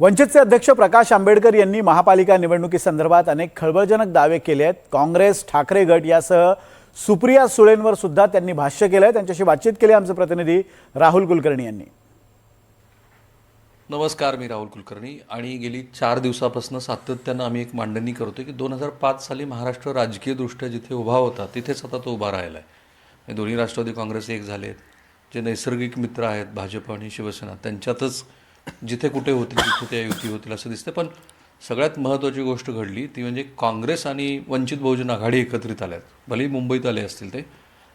वंचितचे अध्यक्ष प्रकाश आंबेडकर यांनी महापालिका निवडणुकीसंदर्भात अनेक खळबळजनक दावे केले आहेत. काँग्रेस ठाकरे गट यासह सुप्रिया सुळेंवर सुद्धा त्यांनी भाष्य केलं आहे त्यांच्याशी बातचीत केली आमचे प्रतिनिधी राहुल कुलकर्णी यांनी. नमस्कार मी राहुल कुलकर्णी. आणि गेली चार दिवसापासून सातत्यानं आम्ही एक मांडणी करतो की दोन हजार पाच साली महाराष्ट्र राजकीयदृष्ट्या जिथे उभा होता तिथेच आता तो उभा राहिला आहे म्हणजे दोन्ही राष्ट्रवादी काँग्रेस एक झालेत जे नैसर्गिक मित्र आहेत भाजप आणि शिवसेना त्यांच्यातच जिथे कुठे होतील तिथे त्या युती होतील असं दिसतं पण सगळ्यात महत्त्वाची गोष्ट घडली ती म्हणजे काँग्रेस आणि वंचित बहुजन आघाडी एकत्रित आल्यात. भलेही मुंबईत आले असतील ते.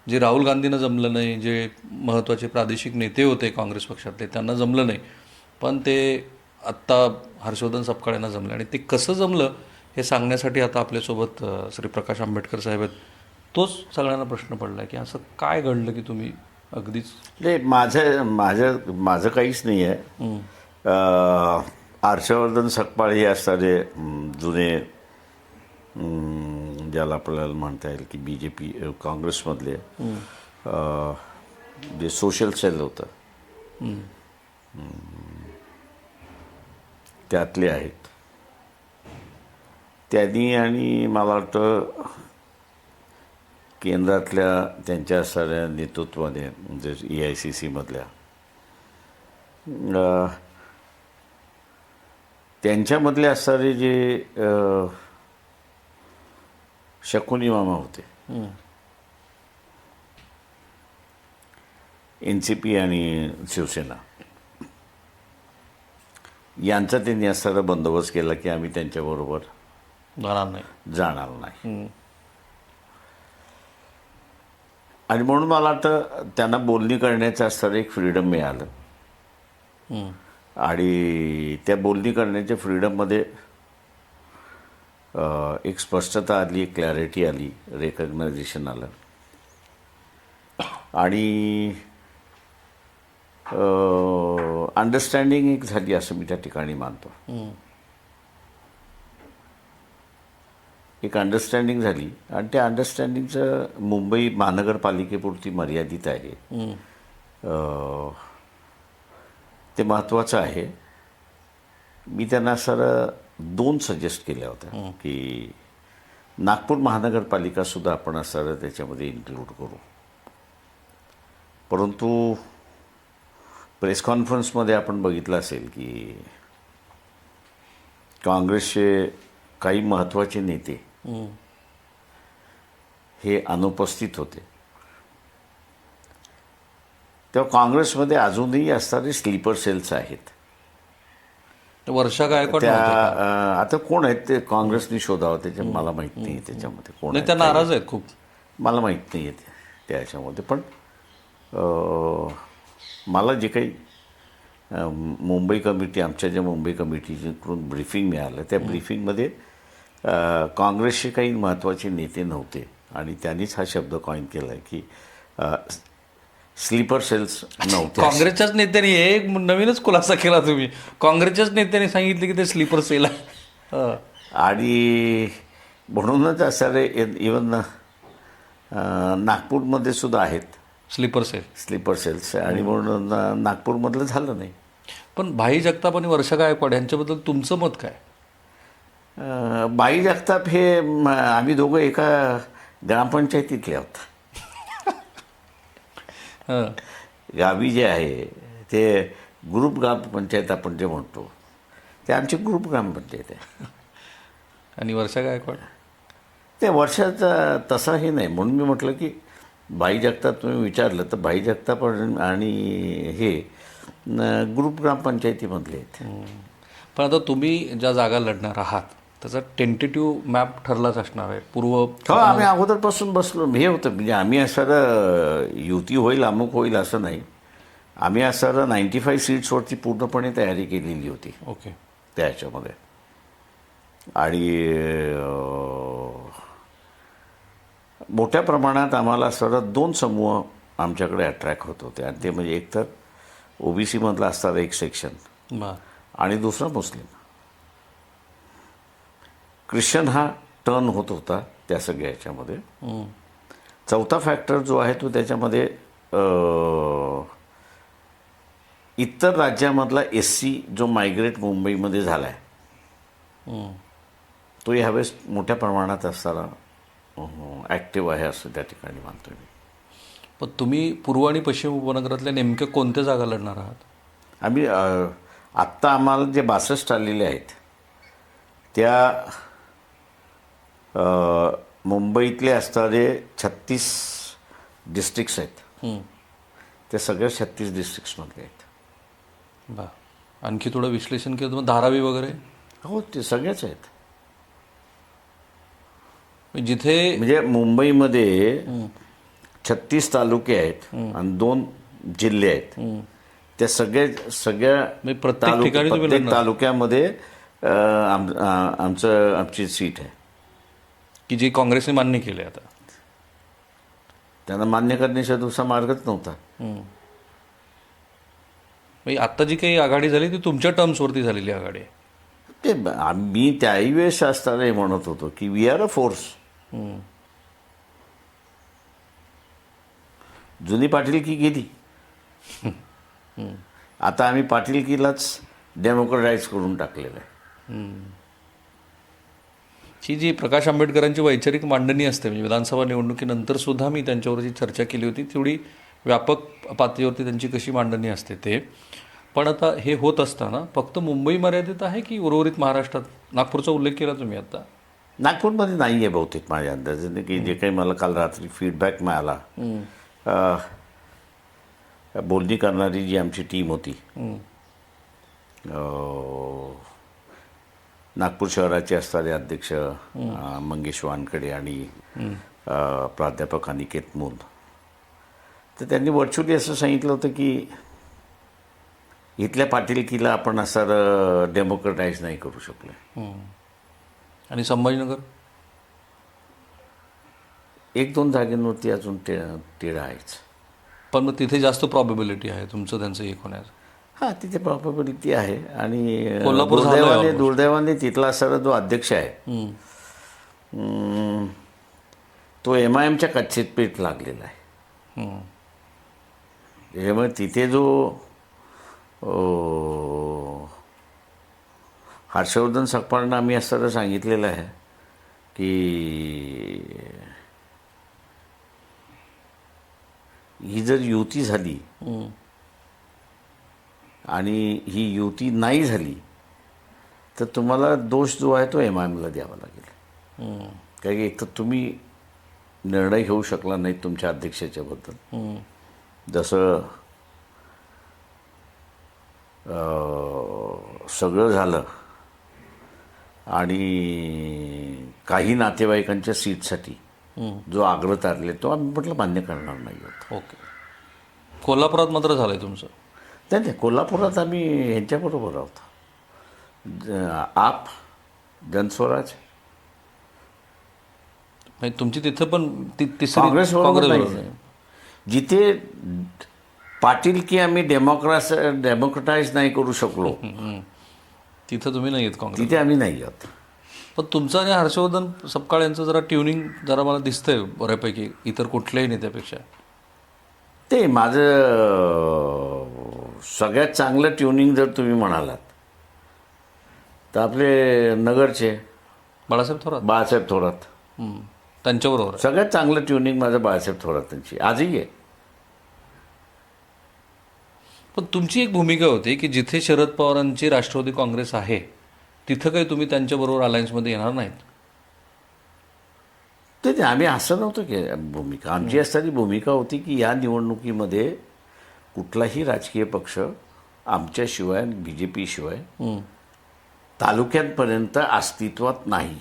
जे राहुल गांधींना जमलं नाही जे महत्त्वाचे प्रादेशिक नेते होते काँग्रेस पक्षातले त्यांना जमलं नाही. पण ते आत्ता हर्षवर्धन सपकाळ्यांना जमलं. आणि ते कसं जमलं हे सांगण्यासाठी आता आपल्यासोबत श्री प्रकाश आंबेडकर साहेब आहेत. तोच सगळ्यांना प्रश्न पडला की असं काय घडलं की तुम्ही अगदीच नाही माझं माझं माझं काहीच नाही आहे हर्षवर्धन सकपाळ हे असणारे जुने ज्याला आपल्याला म्हणता येईल की बी जे पी काँग्रेसमधले जे सोशल सेल होतं. त्यातले आहेत. त्यांनी आणि मला वाटतं केंद्रातल्या त्यांच्या सगळ्या नेतृत्वाने म्हणजे ए आय सी सीमधल्या त्यांच्यामधले असणारे जे शकुनी मामा होते. एन सी पी आणि शिवसेना. यांचा त्यांनी असणारा बंदोबस्त केला की आम्ही त्यांच्याबरोबर जाणार नाही. जाणार नाही. आणि म्हणून मला वाटतं त्यांना बोलणी करण्याचं असणारं एक फ्रीडम मिळालं. आणि त्या बोलणी करण्याच्या फ्रीडममध्ये एक स्पष्टता आली एक क्लॅरिटी आली रेकग्नायझेशन आलं. आणि अंडरस्टँडिंग एक झाली असं मी त्या ठिकाणी मानतो. एक अंडरस्टँडिंग झाली आणि त्या अंडरस्टँडिंगचं मुंबई महानगरपालिकेपुरती मर्यादित आहे. ते महत्त्वाचं आहे. मी त्यांना सर दोन सजेस्ट केल्या होत्या की नागपूर महानगरपालिकासुद्धा आपण सर त्याच्यामध्ये इन्क्लूड करू. परंतु प्रेस कॉन्फरन्समध्ये आपण बघितलं असेल की काँग्रेसचे काही महत्त्वाचे नेते हे अनुपस्थित होते. तेव्हा काँग्रेसमध्ये अजूनही असणारे स्लीपर सेल्स आहेत. वर्षा गायकवाड त्या आता कोण आहेत ते काँग्रेसने शोधावं त्याच्या मला माहीत नाही त्याच्यामध्ये कोण नाही त्या नाराज आहेत खूप. मला माहीत नाही आहे त्या ह्याच्यामध्ये पण मला जे काही मुंबई कमिटी आमच्या ज्या मुंबई कमिटीकडून ब्रीफिंग मिळालं त्या ब्रीफिंगमध्ये काँग्रेसचे काही महत्त्वाचे नेते नव्हते. आणि त्यांनीच हा शब्द कॉईन केला की स्लीपर सेल्स नव्हते काँग्रेसच्याच नेत्यांनी हे एक नवीनच खुलासा केला तुम्ही. काँग्रेसच्याच नेत्यांनी सांगितले की ते स्लीपर सेल आहे. आणि म्हणूनच असणारे इवन नागपूरमध्ये सुद्धा आहेत. स्लीपर सेल स्लीपर सेल्स आणि म्हणून नागपूरमधलं झालं नाही. पण भाई जगताप आणि वर्षा गायकवाड यांच्याबद्दल तुमचं मत काय? बाई जगताप हे आम्ही दोघं एका ग्रामपंचायतीतले आहोत. गावी जे आहे ते ग्रुप ग्रामपंचायत आपण जे म्हणतो ते आमची ग्रुप ग्रामपंचायत आहे. आणि वर्षा गायकवाड? ते वर्षाचा तसा हे नाही. म्हणून मी म्हटलं की बाई जगताप तुम्ही विचारलं तर बाई जगताप आणि हे ग्रुप ग्रामपंचायतीमधले आहेत. पण आता तुम्ही ज्या जागा लढणार आहात त्याचा टेंटेटिव्ह मॅप ठरलाच असणार आहे. पूर्व हो आम्ही अगोदरपासून बसलो. हे होतं. म्हणजे आम्ही असं युती होईल अमुक होईल असं नाही. आम्ही असं नाईन्टी फाईव्ह सीट्सवरती पूर्णपणे तयारी केलेली होती. ओके त्या ह्याच्यामध्ये आणि मोठ्या प्रमाणात आम्हाला सरळ दोन समूह आमच्याकडे अट्रॅक्ट होत होते. आणि ते म्हणजे एक तर ओबीसीमधला असणारा एक सेक्शन आणि दुसरा मुस्लिम. ख्रिश्चन हा टर्न होत होता त्या सगळ्या ह्याच्यामध्ये हं. चौथा फॅक्टर जो आहे तो त्याच्यामध्ये इतर राज्यामधला एस सी जो मायग्रेट मुंबईमध्ये झाला आहे. तो यावेळेस मोठ्या प्रमाणात असताना ॲक्टिव्ह आहे असं त्या ठिकाणी मानतो मी पण तुम्ही पूर्व आणि पश्चिम उपनगरातल्या नेमक्या कोणत्या जागा लढणार आहात आम्ही आत्ता आम्हाला जे बासष्ट आलेले आहेत त्या मुंबईतले असणारे छत्तीस डिस्ट्रिक्ट्स आहेत. ते सगळ्या छत्तीस डिस्ट्रिक्ट्समधले आहेत. बा. आणखी थोडं विश्लेषण केलं तर धारावी वगैरे? हो ते सगळेच आहेत. जिथे म्हणजे मुंबईमध्ये छत्तीस तालुके आहेत आणि दोन जिल्हे आहेत. त्या सगळ्या सगळ्या म्हणजे प्रत्येक? तालुक्यामध्ये आमचं आमची सीट आहे. की जे काँग्रेसने मान्य केले आता. त्यांना मान्य करण्याच्या दुसरा मार्गच नव्हता. म्हणजे आता जी काही आघाडी झाली ती तुमच्या टर्म्सवरती झालेली आघाडी आहे. ते आम्ही त्याही वेळेस असताना म्हणत होतो की वी आर अ फोर्स जुनी पाटीलकी गेली? आता आम्ही पाटीलकीलाच डेमोक्रेटाईज करून टाकलेलं आहे. ही जी प्रकाश आंबेडकरांची वैचारिक मांडणी असते म्हणजे विधानसभा निवडणुकीनंतर सुद्धा मी त्यांच्यावरची चर्चा केली होती तेवढी व्यापक पातळीवरती त्यांची कशी मांडणी असते ते. पण आता हे होत असताना फक्त मुंबई मर्यादित आहे की उर्वरित महाराष्ट्रात? नागपूरचा उल्लेख केला तुम्ही आता? नागपूरमध्ये नाही आहे बहुतेक माझ्या अंदाजाने की जे काही मला काल रात्री फीडबॅक मिळाला. बोलणी करणारी जी आमची टीम होती नागपूर शहराचे असणारे अध्यक्ष मंगेश वानकडे आणि प्राध्यापक अनिकेत मूल. तर त्यांनी व्हर्च्युअली असं सांगितलं होतं की इथल्या पाटीलकीला आपण असं डेमोक्रेटाईज नाही करू शकलो. आणि संभाजीनगर? एक दोन जागेंवरती अजून ते तेढ आहेच. पण मग तिथे जास्त प्रॉबिबिलिटी आहे तुमचं त्यांचं एक होण्याचं. हां तिथे प्रॉबिलिटी आहे आणि कोल्हापूर दुर्दैवाने. दुर्दैवाने तिथला असणारा जो अध्यक्ष आहे तो एम आय एमच्या कच्चीत पीठ लागलेला आहे. त्याच्यामुळे तिथे जो हर्षवर्धन सकपाळनं आम्ही असताना सांगितलेलं आहे की ही जर युती झाली. आणि ही युती नाही झाली तर तुम्हाला दोष जो आहे तो एम आय एमला द्यावा लागेल. हम्म. कारण की एक तर तुम्ही निर्णय घेऊ शकला नाही तुमच्या अध्यक्षाच्याबद्दल जसं सगळं झालं आणि काही नातेवाईकांच्या सीटसाठी जो आग्रह तारले तो आम्ही म्हटलं मान्य करणार नाही होत. ओके. कोल्हापुरात मात्र झालं आहे तुमचं? नाही नाही कोल्हापुरात आम्ही ह्यांच्याबरोबर आहोत आप जनस्वराज म्हणजे तुमची तिथं पण काँग्रेस जिथे पाटील की आम्ही डेमोक्रास डेमोक्रेटाईज नाही करू शकलो तिथं तुम्ही नाही येत काँग्रेस तिथे आम्ही नाही आहोत पण तुमचं आणि हर्षवर्धन सपकाळ यांचं जरा ट्युनिंग जरा मला दिसतंय बऱ्यापैकी इतर कुठल्याही नेत्यापेक्षा. ते माझं सगळ्यात चांगलं ट्युनिंग जर तुम्ही म्हणालात तर आपले नगरचे बाळासाहेब थोरात. बाळासाहेब थोरात. त्यांच्याबरोबर आहे. सगळ्यात चांगलं ट्युनिंग माझं बाळासाहेब थोरातांची. आजही आहे. पण तुमची एक भूमिका होती की जिथे शरद पवारांची राष्ट्रवादी काँग्रेस आहे तिथं काही तुम्ही त्यांच्याबरोबर अलायन्समध्ये येणार नाहीत? ते ते आम्ही असं नव्हतं की भूमिका. आमची असणारी भूमिका होती की या निवडणुकीमध्ये कुठलाही राजकीय पक्ष आमच्याशिवाय बी जे पी शिवाय हम्म. तालुक्यांपर्यंत अस्तित्वात नाही.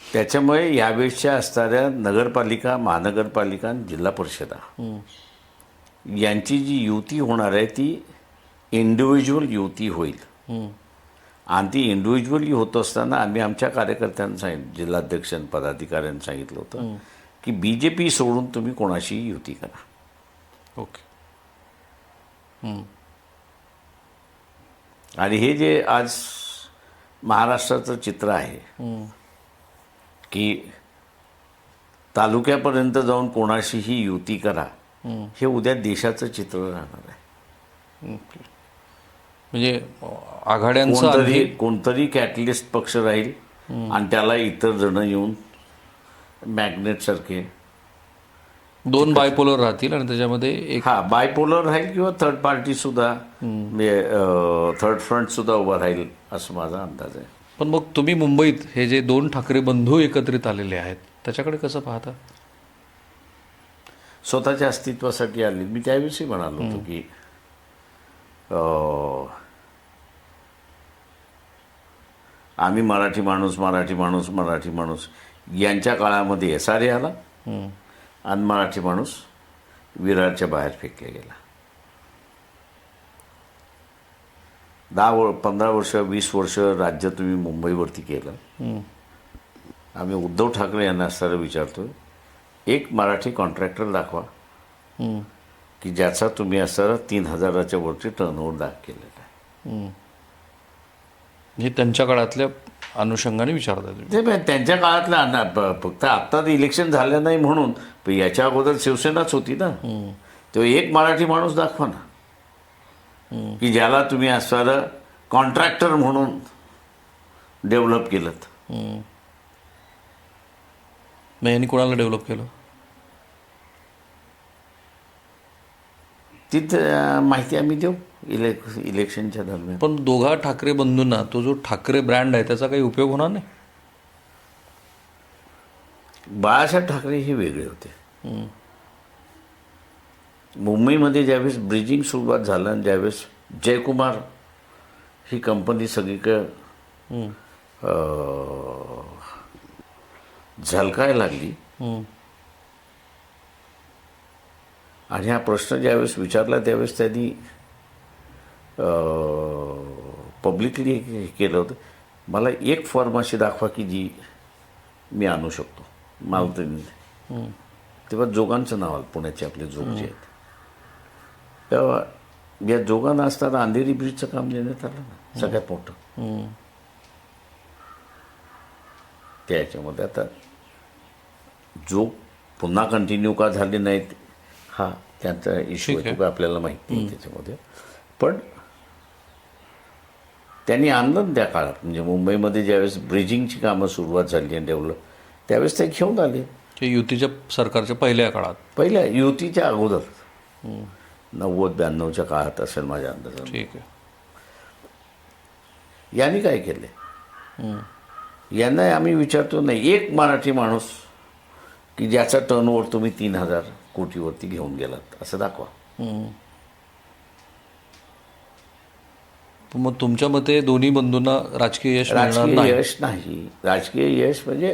त्याच्यामुळे यावेळेसच्या असणाऱ्या नगरपालिका महानगरपालिका आणि जिल्हा परिषदा यांची जी युती होणार आहे ती इंडिव्हिज्युअल युती होईल. आणि ती इंडिव्हिज्युअली होत असताना आम्ही आमच्या कार्यकर्त्यांना सांगितलं जिल्हाध्यक्ष पदाधिकाऱ्यांना सांगितलं होतं की बी जे पी सोडून तुम्ही कोणाशी युती करा. ओके. आणि हे जे आज महाराष्ट्राचं चित्र आहे. की तालुक्यापर्यंत जाऊन कोणाशीही युती करा हे उद्या देशाचं चित्र राहणार आहे. म्हणजे आघाड्यांचं कोणतरी कॅटलिस्ट पक्ष राहील आणि त्याला इतर जण येऊन मॅग्नेट सारखे. दोन बायपोलर राहतील आणि त्याच्यामध्ये एक हा बायपोलर राहील किंवा थर्ड पार्टी सुद्धा थर्ड फ्रंट सुद्धा उभा राहील असं माझा अंदाज आहे. पण मग तुम्ही मुंबईत हे जे दोन ठाकरे बंधू एकत्रित आलेले आहेत त्याच्याकडे कसं पाहता? स्वतःच्या अस्तित्वासाठी आले. मी त्याविषयी म्हणालो होतो की आम्ही मराठी माणूस मराठी माणूस मराठी माणूस यांच्या काळामध्ये एस आर आला आणि मराठी माणूस विरारच्या बाहेर फेकला गेला. दहा वर पंधरा वर्ष वीस वर्ष राज्य तुम्ही मुंबईवरती केलं. आम्ही उद्धव ठाकरे यांना असताना विचारतो एक मराठी कॉन्ट्रॅक्टर दाखवा की ज्याचा तुम्ही असताना तीन हजाराच्या वरती टर्नओव्हर दाख केलेला आहे हे त्यांच्या काळातल्या अनुषंगाने विचारताय तुम्ही. ते त्यांच्या काळातलं फक्त आत्ता इलेक्शन झालं नाही म्हणून याच्या अगोदर शिवसेनाच होती ना. तो एक मराठी माणूस दाखवा ना. की ज्याला तुम्ही असणारं कॉन्ट्रॅक्टर म्हणून डेव्हलप केलं मग यांनी कोणाला डेव्हलप केलं? तिथं माहिती आम्ही देऊ इलेक इलेक्शनच्या दरम्यान. पण दोघा ठाकरे बंधूंना तो जो ठाकरे ब्रँड आहे त्याचा काही उपयोग होणार नाही? बाळासाहेब ठाकरे हे वेगळे होते. मुंबईमध्ये ज्यावेळेस ब्रिजिंग सुरुवात झालं आणि ज्यावेळेस जयकुमार ही कंपनी सगळीकडे झलकायला लागली आणि हा प्रश्न ज्यावेळेस विचारला त्यावेळेस त्यांनी पब्लिकली केलं होतं. मला एक फॉर्म अशी दाखवा की जी मी आणू शकतो. मालतीने तेव्हा जोगांचं नाव आलं पुण्याचे आपले जोग जे आहेत. तेव्हा या जोगांना असताना अंधेरी ब्रिजचं काम देण्यात आलं ना सगळ्यात मोठं. त्याच्यामध्ये आता जोग पुन्हा कंटिन्यू का झाले नाहीत हा त्यांचा इश्यू आहे. आहे. तो आपल्याला माहिती नाही त्याच्यामध्ये. पण त्यांनी आणलं त्या काळात. म्हणजे मुंबईमध्ये ज्यावेळेस ब्रिजिंगची कामं सुरुवात झाली आणि डेव्हलप त्यावेळेस ते घेऊन आले. ते युतीच्या सरकारच्या पहिल्या काळात. पहिल्या युतीच्या अगोदर. नव्वद ब्याण्णवच्या काळात असेल माझ्या अंदाजाने. ठीक आहे. यांनी काय केले यांना आम्ही विचारतो नाही एक मराठी माणूस की ज्याचा टर्नओव्हर तुम्ही तीन हजार कोटीवरती घेऊन गेलात असं दाखवा. मग तुमच्या मते दोन्ही बंधूंना राजकीय यश राजकीय यश नाही. राजकीय यश म्हणजे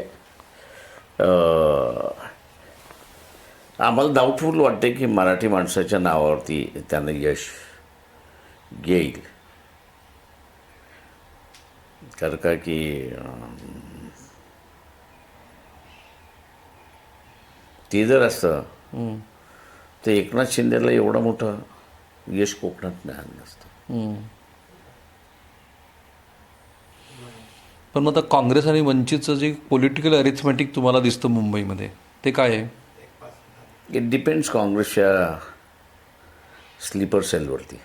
आम्हाला डाऊटफुल वाटते की मराठी माणसाच्या नावावरती त्यांना यश येईल. कारण का की ते जर असतं तर एकनाथ शिंदेला एवढं मोठं यश कोकणात मिळालं नसतं. पण मग आता काँग्रेस आणि वंचितचं जे पॉलिटिकल अरिथमॅटिक तुम्हाला दिसतं मुंबईमध्ये ते काय आहे? इट डिपेंड्स काँग्रेसच्या स्लीपर सेलवरती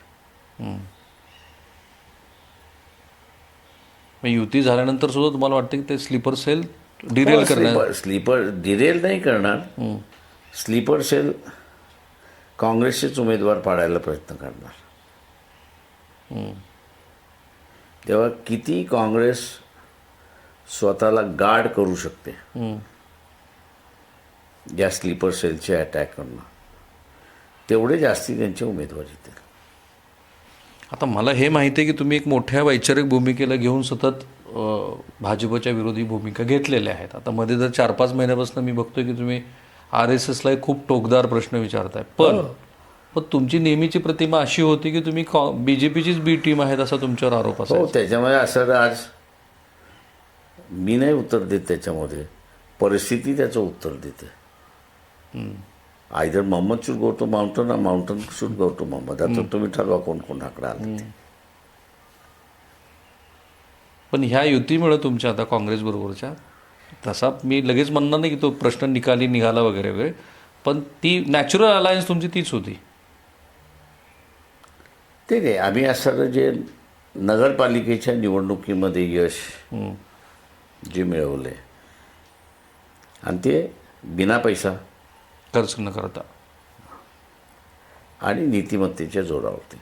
मग युती झाल्यानंतर सुद्धा तुम्हाला वाटतं की ते स्लीपर सेल डिरेल करणार. स्लीपर डिरेल नाही करणार. स्लीपर सेल काँग्रेसचेच उमेदवार पाडायला प्रयत्न करणार. तेव्हा किती काँग्रेस स्वतःला गार्ड करू शकते? या स्लीपर सेलचे अटॅक करणं. तेवढे जास्ती त्यांचे उमेदवार येतील. आता मला हे माहिती आहे की तुम्ही एक मोठ्या वैचारिक भूमिकेला घेऊन सतत भाजपच्या विरोधी भूमिका घेतलेल्या आहेत. आता मध्ये जर चार पाच महिन्यापासून मी बघतोय की तुम्ही आर एस एसला एक खूप टोकदार प्रश्न विचारताय. पण पण तुमची नेहमीची प्रतिमा अशी होती की तुम्ही बी जे पीचीच बी टीम आहेत असा तुमच्यावर आरोप हो असायचा. त्याच्यामध्ये असं तर आज मी नाही उत्तर देत त्याच्यामध्ये. परिस्थिती त्याचं उत्तर देते. Either Mohammed should go to mountain mountain should go to Mohammed. आता तुम्ही ठरवा कोण कोण आकडा आला. पण ह्या युतीमुळे तुमच्या आता काँग्रेस बरोबरच्या तसा मी लगेच म्हणणार नाही की तो प्रश्न निकाली निघाला वगैरे वगैरे पण ती नॅचरल अलायन्स तुमची तीच होती. ते नाही आम्ही असताना जे नगरपालिकेच्या निवडणुकीमध्ये यश. जे मिळवले आणि ते बिना पैसा. खर्च न करता. आणि नीतिमत्तेच्या जोरावरती.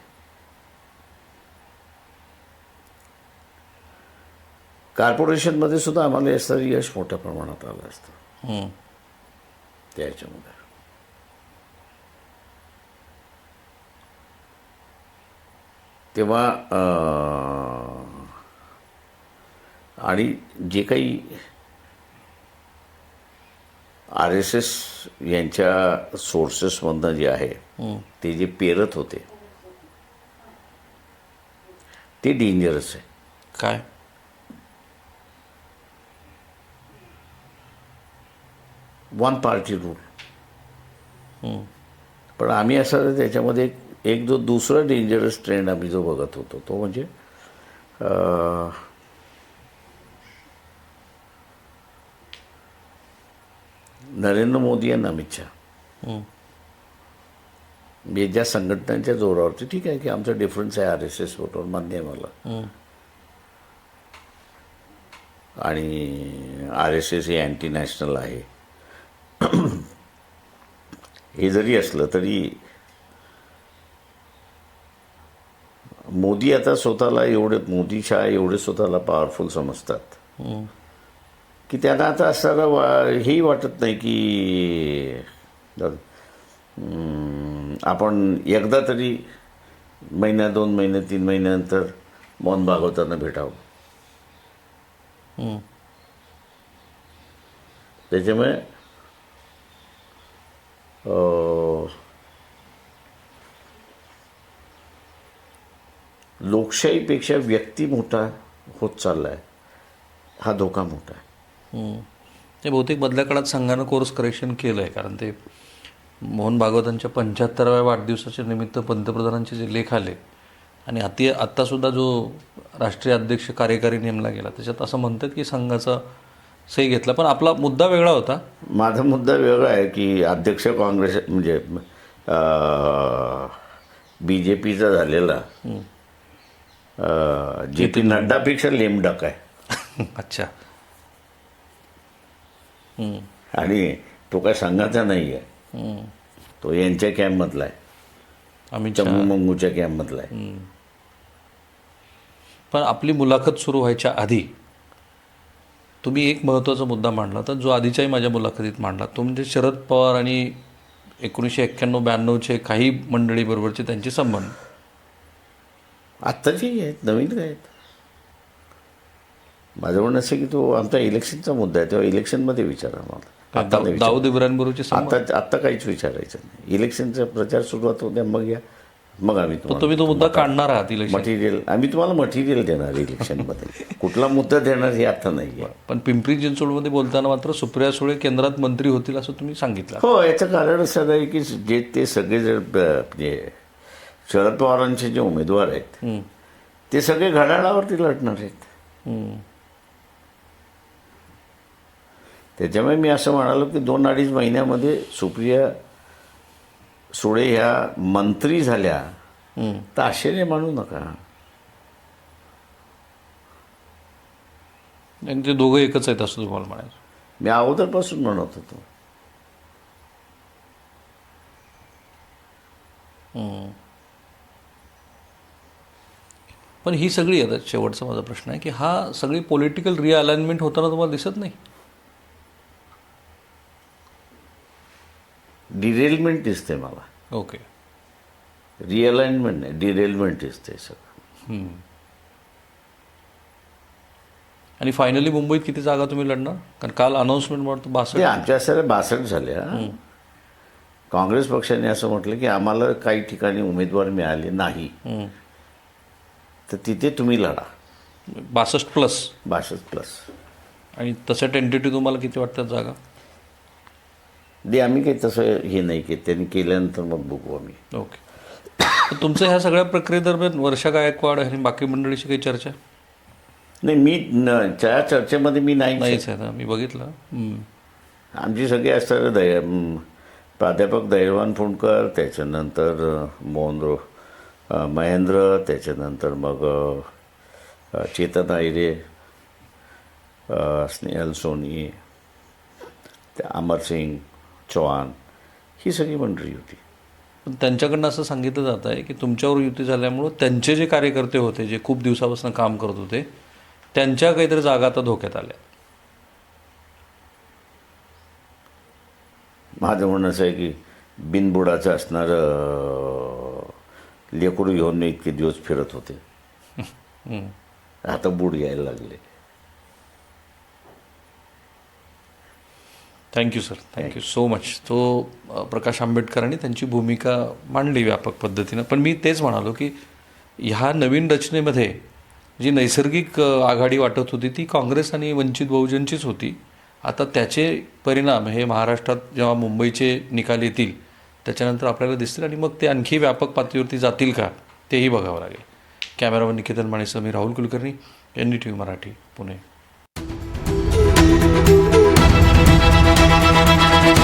कॉर्पोरेशनमध्ये सुद्धा आम्हाला असं यश मोठ्या प्रमाणात आलं असतं. हम्म. त्या ह्याच्यामध्ये तेव्हा आणि जे काही आर एस एस यांच्या सोर्सेसमधनं जे आहे ते जे पेरत होते ते डेंजरस आहे. काय? वन पार्टी रूल पण आम्ही असं त्याच्यामध्ये एक- एक जो दुसरा डेंजरस ट्रेंड आम्ही जो बघत होतो तो म्हणजे नरेंद्र मोदी आणि अमित शहा. हे ज्या संघटनांच्या जोरावरती ठीक आहे की आमचा डिफरन्स आहे आर एस एस बरोबर मान्य आहे मला. आणि आर एस एस हे अँटी नॅशनल आहे. हे जरी असलं तरी मोदी आता स्वतःला एवढे मोदी शहा एवढे स्वतःला पॉवरफुल समजतात. की त्यांना आता असताना वा हेही वाटत नाही की आपण एकदा तरी महिन्या दोन महिने तीन महिन्यानंतर मोहन भागवतांना भेटावं. त्याच्यामुळे लोकशाहीपेक्षा व्यक्ती मोठा होत चालला आहे हा धोका मोठा आहे. ते बहुतेक मधल्या काळात संघानं कोर्स करेक्शन केलं आहे कारण ते मोहन भागवतांच्या पंच्याहत्तराव्या वाढदिवसाच्या निमित्त पंतप्रधानांचे जे लेख आले आणि अति आत्तासुद्धा जो राष्ट्रीय अध्यक्ष कार्यकारी नेमला गेला त्याच्यात असं म्हणतात की संघाचा सही घेतला. पण आपला मुद्दा वेगळा होता. माझा मुद्दा वेगळा आहे की अध्यक्ष काँग्रेस म्हणजे बी जे पीचा झालेला जे पी नड्डापेक्षा लेमडक आहे. अच्छा. आणि तो काय संघाचा नाही आहे. तो यांच्या कॅम्पमधला आहे. शहा. चमू मंगूच्या कॅम्पमधला आहे. पण आपली मुलाखत सुरू व्हायच्या आधी तुम्ही एक महत्त्वाचा मुद्दा मांडला तर जो आधीच्याही माझ्या मुलाखतीत मांडला. तो म्हणजे शरद पवार आणि एकोणीसशे एक्क्याण्णव ब्याण्णवचे काही मंडळीबरोबरचे त्यांचे संबंध. आत्ताचेही आहेत नवीन काय आहेत. माझं म्हणणं असं की तो आमचा इलेक्शनचा मुद्दा आहे तेव्हा इलेक्शनमध्ये विचारा मला. आता दाऊद इब्राहिमबरोबरचे आता आत्ता काहीच विचारायचं नाही. इलेक्शनचा प्रचार सुरुवात होत्या मग या. मग आम्ही पण तुम्ही तो मुद्दा काढणार आहात इलेक्शन. मटेरियल आम्ही तुम्हाला मटेरियल देणार इलेक्शनमध्ये कुठला मुद्दा देणार हे आता नाही आहे पण पिंपरी चिंचवडमध्ये बोलताना मात्र सुप्रिया सुळे केंद्रात मंत्री होतील असं तुम्ही सांगितलं. हो याचं कारण असं आहे की जे ते सगळे जर ब- म्हणजे शरद पवारांचे जे उमेदवार आहेत. ते सगळे घड्याळावरती लढणार आहेत. त्याच्यामुळे मी असं म्हणालो की दोन अडीच महिन्यामध्ये सुप्रिया सुळे ह्या मंत्री झाल्या. तर आश्चर्य मानू नका आणि ते दोघं एकच आहेत असं तुम्हाला म्हणायचं मी अगोदरपासून म्हणत होतो. पण ही सगळी आता शेवटचा माझा प्रश्न आहे की हा सगळी पॉलिटिकल रिअलाइनमेंट होताना तुम्हाला दिसत नाही डिरेलमेंट दिसते मला. ओके. रिअलाइनमेंट नाही डिरेलमेंट दिसते सगळं. आणि फायनली मुंबईत किती जागा तुम्ही लढणार? कारण काल अनाऊन्समेंट म्हणतो बासष्ट आमच्या सर बासष्ट झाल्या. काँग्रेस पक्षाने असं म्हटलं की आम्हाला काही ठिकाणी उमेदवार मिळाले नाही. तर तिथे तुम्ही लढा. बासष्ट प्लस. बासष्ट प्लस. आणि तसं टेंटेटिव्ह तुम्हाला किती वाटतात जागा? दे आम्ही काही तसं हे नाही की त्यांनी केल्यानंतर मग बघू आम्ही. ओके. तुमचं ह्या सगळ्या प्रक्रियेदरम्यान वर्षा गायकवाड आणि बाकी मंडळीची काही चर्चा? नाही मी न- त्या चर्चेमध्ये मी नाही नाहीच आहे ना? मी बघितलं. हम्म. आमची सगळी असतात दया प्राध्यापक दैवान फुंडकर त्याच्यानंतर अ, मोहनराव अ, महेंद्र त्याच्यानंतर मग अ, चेतन आयरे अ, स्नेहल सोनी ते अमरसिंग चौहान ही सगळी मंडळी होती. पण त्यांच्याकडनं असं सांगितलं जात आहे की तुमच्यावर युती झाल्यामुळं त्यांचे जे कार्यकर्ते होते जे खूप दिवसापासून काम करत होते त्यांच्या काहीतरी जागा आता धोक्यात आल्या. माझं म्हणणं असं आहे की बिनबुडाचं असणारं लेकरू घेऊन इतके दिवस फिरत होते. आता बूड घ्यायला लागले. Thank you sir thank you so much तो प्रकाश आंबेडकरांनी त्यांची भूमिका मांडली व्यापक पद्धतीनं. पण मी तेच म्हणालो की ह्या नवीन रचनेमध्ये जी नैसर्गिक आघाडी वाटत होती ती काँग्रेस आणि वंचित बहुजनचीच होती. आता त्याचे परिणाम हे महाराष्ट्रात जेव्हा मुंबईचे निकाल येतील त्याच्यानंतर आपल्याला दिसतील आणि मग ते आणखी व्यापक पातळीवरती जातील का तेही बघावं लागेल. कॅमेरामन निकेतन माणेसह मी Rahul Kulkarni N D T V Marathi Pune.